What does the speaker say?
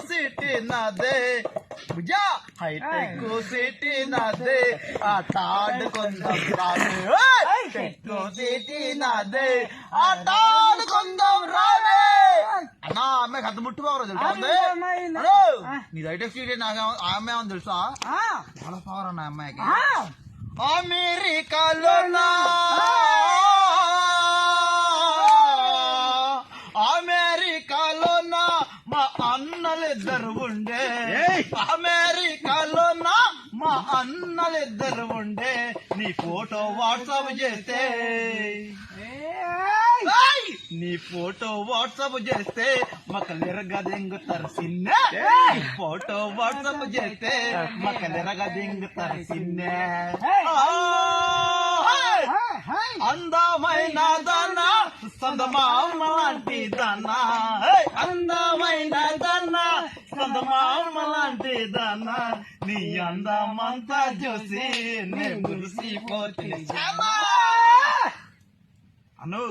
నాదే భుజా hitech city నాదే ఆట ఆడుకుందాం రావే హైటెక్ సిటీ నాదే ఆట ఆడుకుందాం రావే అన్నా ఆమె కథ ముట్టుకోరు తెలుసా ఆమె అమ్మాయి నా- హలో ఆ. నీ హైటెక్ సిటీ నాకు ఆమె ఏమని తెలుసా ఆ, చాలా పవర్ అన్న అమ్మాయికి ఆ, అమెరికాలో నా అన్నలిద్దరు ఉండే. అమెరికాలో నా మా అన్నలిద్దరు ఉండే. నీ ఫోటో వాట్సాప్ చేస్తే! నీ ఫోటో వాట్సాప్ చేస్తే మకలిరగా దింగుతారు సిన్న. ఫోటో వాట్సాప్ చేస్తే మకలిరగా దింగుతారు సిన్న. అందమైన దాన సందమామ లాంటి దాన! అందమైన సందమామ లాంటి దాన నీ అందమంతా చూసి నేను మురిసిపోతే అను.